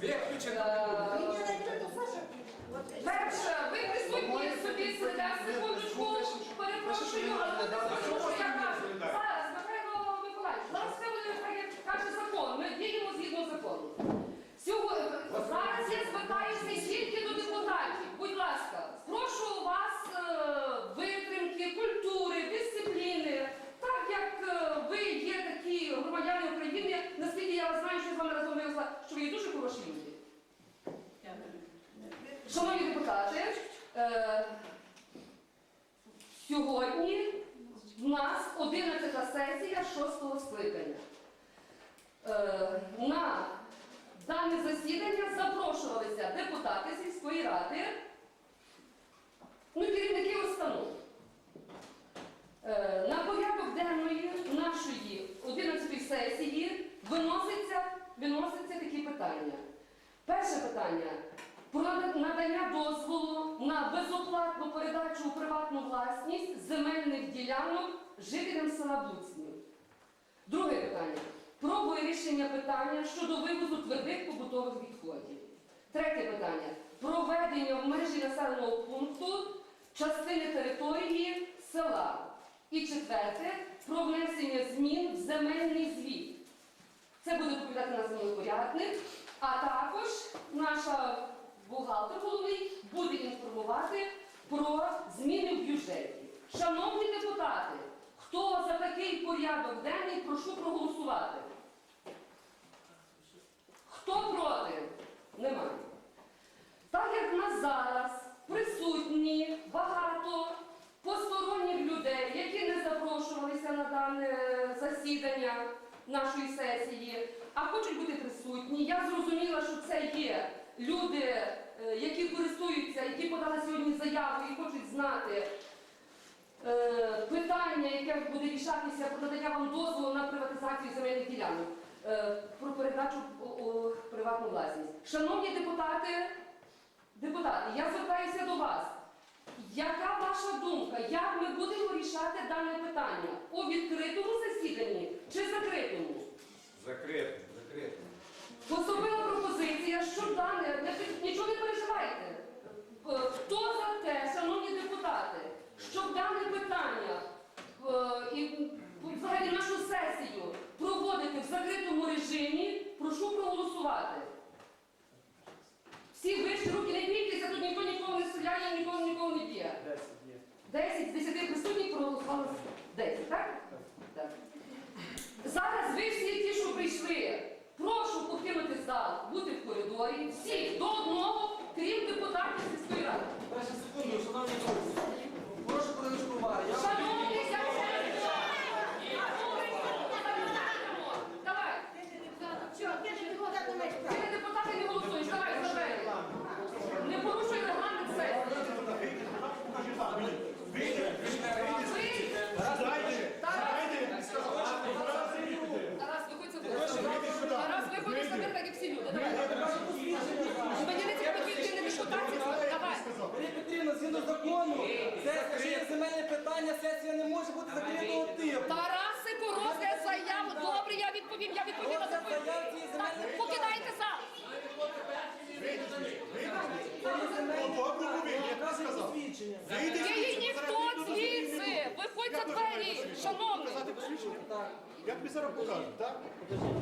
Виключено. Перша, ви присутні собі сидя секундочку, перепрошую, але не що я кажу. Зараз, Михайло Миколаївич, зараз все буде каже закон. Ми діємо згідно закону. Сьогодні, зараз я звертаюся тільки до депутатів. Будь ласка, прошу вас е, витримки, культури, дисципліни. Так як е, ви є такі громадяни України, наскільки я вас знаю, що я з вами разом виросла, що ви є дуже хороші люди. Шановні депутати, е, сьогодні в нас 11 6 скликання. Е, на дане засідання запрошувалися депутати сільської ради, ну, керівники установ. Е, На порядок денної нашої 11 сесії виноситься, виносяться такі питання. Перше питання про надання дозволу на безоплатну передачу у приватну власність земельних ділянок жителям села Буцнів. Друге питання про вирішення питання щодо вивозу твердих побутових відходів. Третє питання про введення в межі населеного пункту частини території села. І четверте про внесення змін в земельний звіт. Це буде доповідати наш землепорядник, а також наша бухгалтер головний буде інформувати про зміни в бюджеті. Шановні депутати, хто за такий порядок денний, прошу проголосувати. Хто проти? Немає. Так як в нас зараз присутні багато посторонніх людей, які не запрошувалися на дане засідання нашої сесії, а хочуть бути присутні, я зрозуміла, що це є люди, е, які користуються, які подали сьогодні заяву і хочуть знати е, питання, яке буде рішатися про надання вам дозволу на приватизацію земельних ділянок, е, про передачу у, приватну власність. Шановні депутати, депутати, я звертаюся до вас. Яка ваша думка? Як ми будемо рішати дане питання? У відкритому засіданні чи закритому? Закрито, закрито. Поступила пропозиція, що дане, нічого не переживайте. Е, Хто за те, шановні депутати, щоб дане питання е, і взагалі нашу сесію проводити в закритому режимі, прошу проголосувати. Всі вищі руки не бійтеся, тут ніхто нікого не стріляє, нікого нікого не б'є. 10 з 10 присутніх проголосували 10, так? Так. Зараз ви всі ті, що прийшли, прошу покинути зал, бути в коридорі, всі до одного, крім депутатів сільської ради. Перше секунду, шановні друзі. Прошу хвилиночку уваги. Я Шановні, я Давай, ти не депутати не голосуєш, давай, за двері. Не порушуй регламент сесії. Ви- Тарас, виходь за Тарас, виходь за двері, так як всі люди. Давай. Мені не цікаво, ти не депутатів. Давай. Марія Петрівна, згідно закону, це якщо є земельне питання, сесія не може бути закритого типу. Тарасику, розгляд заяву. Добре, я відповім, я відповіла за Розгляд заяв цієї Так, земельної покидайте зал. Це є земельне питання. Якраз і посвідчення. Ти ніхто звідси. Виходь за двері, шановний. Так. Я ми зараз покажу, так?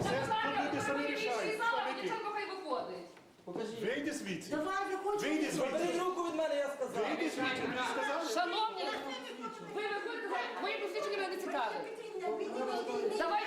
Все, тут люди самі рішають. зал, а Чоловіки, Дівчатко хай виходить. Покажіть. Вийди звідси. Давай, виходь. Вийди Заберіть звідси. руку від мене, я сказав. Вийди звідси, тобі сказали? Шановні, ви виходите, мої посвідчення мене не цікавить. Давай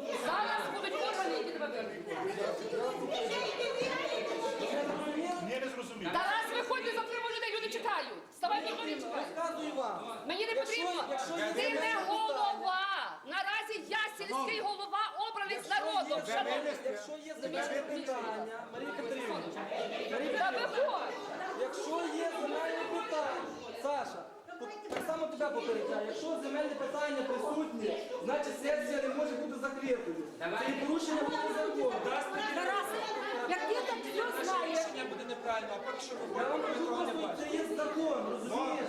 Зараз будуть органи, які тебе вирішують. Ні, не зрозуміло. Тарас, виходьте, затримуй людей, люди читають. Вставай, ніхто не чекає. Мені не потрібно. Ти не голова. Наразі я сільський голова, обраний народом. Якщо є земельне питання, Марія Петрівна, Та виходь. якщо є земельне питання, Саша, так само тебе попереджаю, якщо земельне питання присутнє, значить це порушення буде закону. Тарас, як ти так все знаєш? Рішення буде неправильно, а поки що ви Я вам кажу, це є закон, розумієш?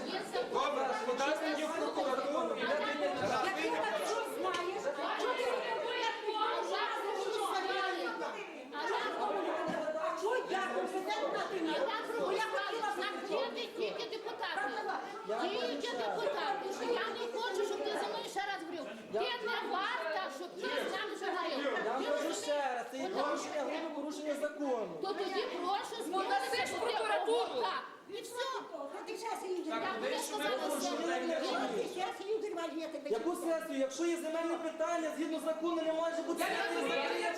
Добре, подасте є прокуратуру, Як ти так все знаєш? Чого ти не а чого я ти не? Бо я хотіла б Діти тільки депутати. Тільки депутати. Я не хочу, щоб ти за мною ще раз говорив. Ти не варта. що змінилися в прокуратуру. І все. Проти часу Юдер. Так. Яку сесію? Якщо є земельне питання, згідно закону не може бути. сесії.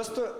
Просто